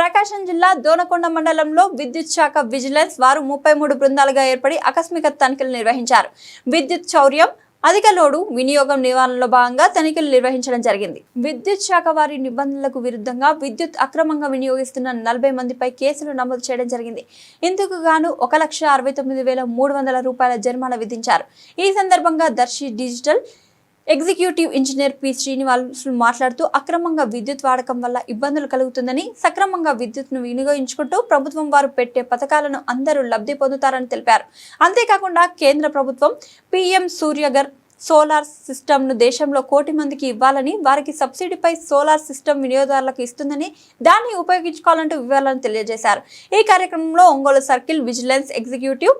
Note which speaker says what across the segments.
Speaker 1: ప్రకాశం జిల్లా దోనకొండ మండలంలో విద్యుత్ శాఖ విజిలెన్స్ వారు ముప్పై మూడు బృందాలుగా ఏర్పడి ఆకస్మిక తనిఖీలు నిర్వహించారు. విద్యుత్ చౌర్యం అధిక లోడు వినియోగం నివారణలో భాగంగా తనిఖీలు నిర్వహించడం జరిగింది. విద్యుత్ శాఖ వారి నిబంధనలకు విరుద్ధంగా విద్యుత్ అక్రమంగా వినియోగిస్తున్న నలభై మందిపై కేసులు నమోదు చేయడం జరిగింది. ఇందుకు గాను ఒక లక్ష అరవై తొమ్మిది వేల మూడు వందల రూపాయల జరిమానా విధించారు. ఈ సందర్భంగా Darsi digital executive engineer P Srinivasulu మాట్లాడుతూ అక్రమంగా విద్యుత్ వాడకం వల్ల ఇబ్బందులు కలుగుతుందని సక్రమంగా విద్యుత్ను వినియోగించుకుంటూ ప్రభుత్వం వారు పెట్టే పథకాలను అందరూ లబ్ధి పొందుతారని తెలిపారు. అంతేకాకుండా కేంద్ర ప్రభుత్వం పిఎం సూర్యగర్ సోలార్ సిస్టమ్ను దేశంలో కోటి మందికి ఇవ్వాలని వారికి సబ్సిడీపై సోలార్ సిస్టమ్ వినియోగదారులకు ఇస్తుందని దాన్ని ఉపయోగించుకోవాలంటూ వివరాలను తెలియజేశారు. ఈ కార్యక్రమంలో Ongole circle vigilance executive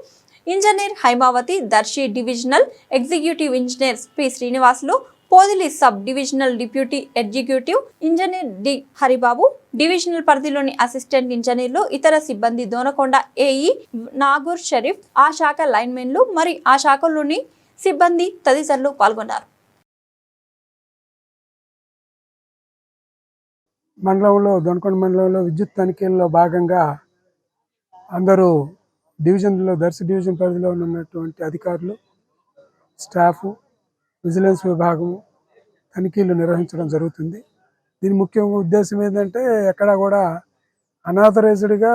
Speaker 1: engineer Haimavathi Darsi divisional executive engineer P Srinivasulu Podili sub divisional deputy executive engineer D Haribabu divisional పరిధిలోని అసిస్టెంట్ ఇంజనీర్లు ఇతర సిబ్బంది దోనకొండ ఏఈ నాగూర్ షరీఫ్ ఆ శాఖ లైన్మెన్లు మరి ఆ శాఖలోని సిబ్బంది తదితరులు పాల్గొన్నారు.
Speaker 2: మండలంలో దొనకొండ మండలంలో విద్యుత్ తనిఖీల్లో భాగంగా అందరూ డివిజన్లో దర్శి డివిజన్ పరిధిలో ఉన్నటువంటి అధికారులు స్టాఫ్ విజిలెన్స్ విభాగం తనిఖీలు నిర్వహించడం జరుగుతుంది. దీని ముఖ్య ఉద్దేశం ఏంటంటే ఎక్కడా కూడా అనాథరైజ్డ్గా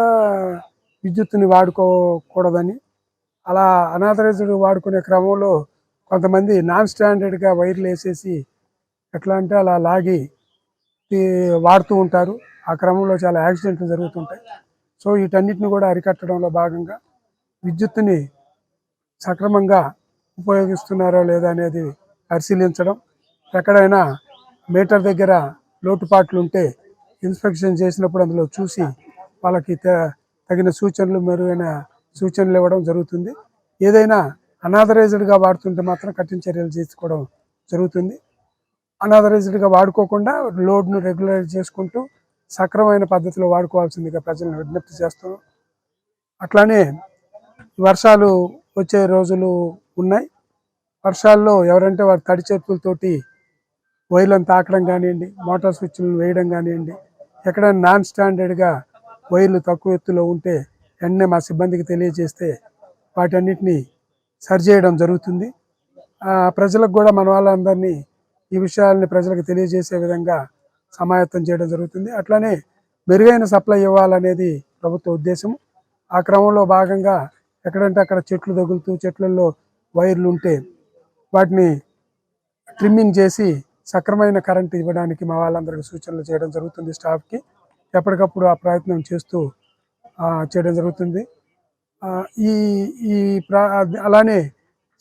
Speaker 2: విద్యుత్తుని వాడుకోకూడదని. అలా అనాథరైజ్డ్ వాడుకునే క్రమంలో కొంతమంది నాన్ స్టాండర్డ్గా వైర్లు వేసేసి ఎట్లా అంటే అలా లాగి వాడుతూ ఉంటారు. ఆ క్రమంలో చాలా యాక్సిడెంట్లు జరుగుతుంటాయి. సో వీటన్నిటిని కూడా అరికట్టడంలో భాగంగా విద్యుత్తుని సక్రమంగా ఉపయోగిస్తున్నారో లేదా అనేది పరిశీలించడం ఎక్కడైనా మీటర్ దగ్గర లోటుపాట్లు ఉంటే ఇన్స్పెక్షన్ చేసినప్పుడు అందులో చూసి వాళ్ళకి త- తగిన సూచనలు మెరుగైన సూచనలు ఇవ్వడం జరుగుతుంది. ఏదైనా అనాథరైజ్డ్గా వాడుతుంటే మాత్రం కఠిన చర్యలు తీసుకోవడం జరుగుతుంది. అనాథరైజ్డ్గా వాడుకోకుండా లోడ్ను రెగ్యులైజ్ చేసుకుంటూ సక్రమైన పద్ధతిలో వాడుకోవాల్సిందిగా ప్రజలను విజ్ఞప్తి చేస్తున్నాం. అట్లానే వర్షాలు వచ్చే రోజులు ఉన్నాయి. వర్షాల్లో ఎవరంటే వారి తడి చేతులతోటి వైర్లను తాకడం కానివ్వండి మోటార్ స్విచ్లను వేయడం కానివ్వండి ఎక్కడైనా నాన్ స్టాండర్డ్గా వైర్లు తక్కువ ఎత్తులో ఉంటే వెంటనే మా సిబ్బందికి తెలియజేస్తే వాటన్నిటిని సరిచేయడం జరుగుతుంది. ప్రజలకు కూడా మన వాళ్ళందరినీ ఈ విషయాలని ప్రజలకు తెలియజేసే విధంగా సమాయత్తం చేయడం జరుగుతుంది. అట్లానే మెరుగైన సప్లై ఇవ్వాలనేది ప్రభుత్వ ఉద్దేశం ఆ క్రమంలో భాగంగా ఎక్కడంటే అక్కడ చెట్లు తగులుతూ చెట్లలో వైర్లు ఉంటే వాటిని ట్రిమ్మింగ్ చేసి సక్రమైన కరెంట్ ఇవ్వడానికి మా వాళ్ళందరికీ సూచనలు చేయడం జరుగుతుంది స్టాఫ్కి. ఎప్పటికప్పుడు ఆ ప్రయత్నం చేస్తూ చేయడం జరుగుతుంది. ఈ ఈ ప్రా అలానే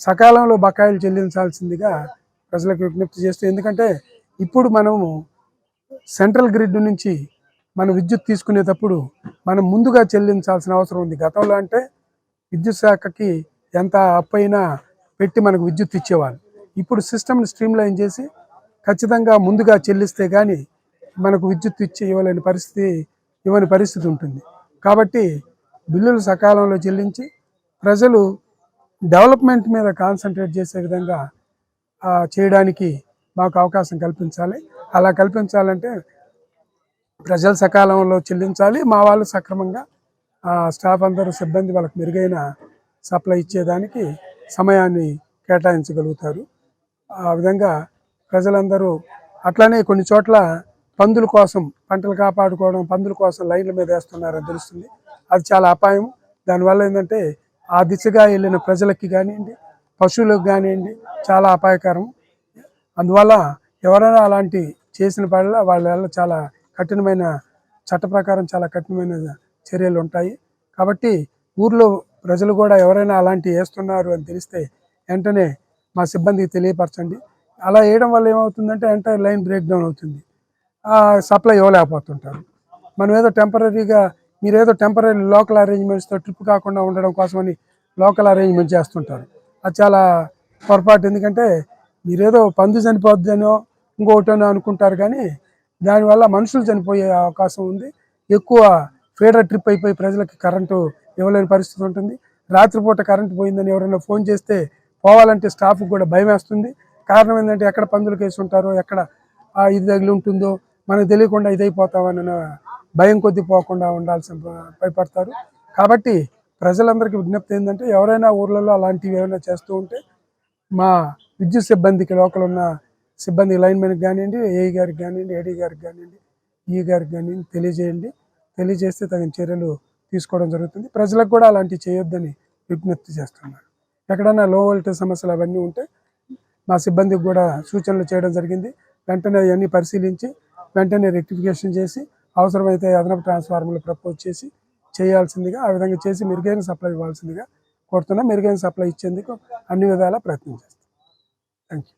Speaker 2: సకాలంలో బకాయిలు చెల్లించాల్సిందిగా ప్రజలకు విజ్ఞప్తి చేస్తూ ఎందుకంటే ఇప్పుడు మనము సెంట్రల్ గ్రిడ్ నుంచి మనం విద్యుత్ తీసుకునేటప్పుడు మనం ముందుగా చెల్లించాల్సిన అవసరం ఉంది. గతంలో అంటే విద్యుత్ శాఖకి ఎంత అప్పు అయినా పెట్టి మనకు విద్యుత్ ఇచ్చేవాళ్ళు. ఇప్పుడు సిస్టమ్ని స్ట్రీమ్లైన్ చేసి ఖచ్చితంగా ముందుగా చెల్లిస్తే కానీ మనకు విద్యుత్ ఇచ్చి ఇవ్వలేని పరిస్థితి ఇవ్వని పరిస్థితి ఉంటుంది. కాబట్టి బిల్లులు సకాలంలో చెల్లించి ప్రజలు డెవలప్మెంట్ మీద కాన్సన్ట్రేట్ చేసే విధంగా చేయడానికి మాకు అవకాశం కల్పించాలి. అలా కల్పించాలంటే ప్రజలు సకాలంలో చెల్లించాలి మా వాళ్ళు సక్రమంగా స్టాఫ్ అందరూ సిబ్బంది వాళ్ళకి మెరుగైన సప్లై ఇచ్చేదానికి సమయాన్ని కేటాయించగలుగుతారు. ఆ విధంగా ప్రజలందరూ అట్లానే కొన్ని చోట్ల పందుల కోసం పంటలు కాపాడుకోవడం పందుల కోసం లైన్ల మీద వేస్తున్నారని తెలుస్తుంది. అది చాలా అపాయం. దానివల్ల ఏంటంటే ఆ దిశగా వెళ్ళిన ప్రజలకి కానివ్వండి పశువులకు కానివ్వండి చాలా అపాయకరం. అందువల్ల ఎవరైనా అలాంటి చేసిన పట్ల వాళ్ళ చాలా కఠినమైన చట్ట ప్రకారం చాలా కఠినమైన చర్యలు ఉంటాయి. కాబట్టి ఊర్లో ప్రజలు కూడా ఎవరైనా అలాంటి వేస్తున్నారు అని తెలిస్తే వెంటనే మా సిబ్బందికి తెలియపరచండి. అలా వేయడం వల్ల ఏమవుతుందంటే ఎంటైర్ లైన్ బ్రేక్ డౌన్ అవుతుంది. సప్లై ఇవ్వలేకపోతుంటారు. మనం ఏదో టెంపరీగా మీరేదో టెంపరీ లోకల్ అరేంజ్మెంట్స్తో ట్రిప్ కాకుండా ఉండడం కోసమని లోకల్ అరేంజ్మెంట్ చేస్తుంటారు. అది చాలా పొరపాటు. ఎందుకంటే మీరేదో పంది చనిపోద్దనో ఇంకోటనో అనుకుంటారు కానీ దానివల్ల మనుషులు చనిపోయే అవకాశం ఉంది. ఎక్కువ ఫీడర్ ట్రిప్ అయిపోయి ప్రజలకు కరెంటు ఇవ్వలేని పరిస్థితి ఉంటుంది. రాత్రిపూట కరెంటు పోయిందని ఎవరైనా ఫోన్ చేస్తే పోవాలంటే స్టాఫ్కి కూడా భయం వేస్తుంది. కారణం ఏంటంటే ఎక్కడ పందులు కేసు ఉంటారో ఎక్కడ ఇది తగిలి ఉంటుందో మనకు తెలియకుండా ఇదైపోతామన్న భయం కొద్ది పోకుండా ఉండాల్సిన భయపడతారు. కాబట్టి ప్రజలందరికీ విజ్ఞప్తి ఏంటంటే ఎవరైనా ఊర్లలో అలాంటివి ఏమైనా చేస్తూ ఉంటే మా విద్యుత్ సిబ్బందికి లోకల్ ఉన్న సిబ్బంది లైన్మెన్కి కానివ్వండి ఏఈ గారికి కానివ్వండి ఏడీ గారికి కానివ్వండి ఈ గారికి కానివ్వండి తెలియజేయండి. తెలియజేస్తే తగిన చర్యలు తీసుకోవడం జరుగుతుంది. ప్రజలకు కూడా అలాంటివి చేయొద్దని విజ్ఞప్తి చేస్తున్నారు. ఎక్కడైనా లో వోల్టేజ్ సమస్యలు అవన్నీ ఉంటే మా సిబ్బందికి కూడా సూచనలు చేయడం జరిగింది. వెంటనే అవన్నీ పరిశీలించి వెంటనే రెక్టిఫికేషన్ చేసి అవసరమైతే అదనపు ట్రాన్స్ఫార్మర్లు ప్రపోజ్ చేసి చేయాల్సిందిగా ఆ విధంగా చేసి మెరుగైన సప్లై ఇవ్వాల్సిందిగా కోరుతున్నా. మెరుగైన సప్లై ఇచ్చేందుకు అన్ని విధాలా ప్రయత్నం చేస్తాం. Thank you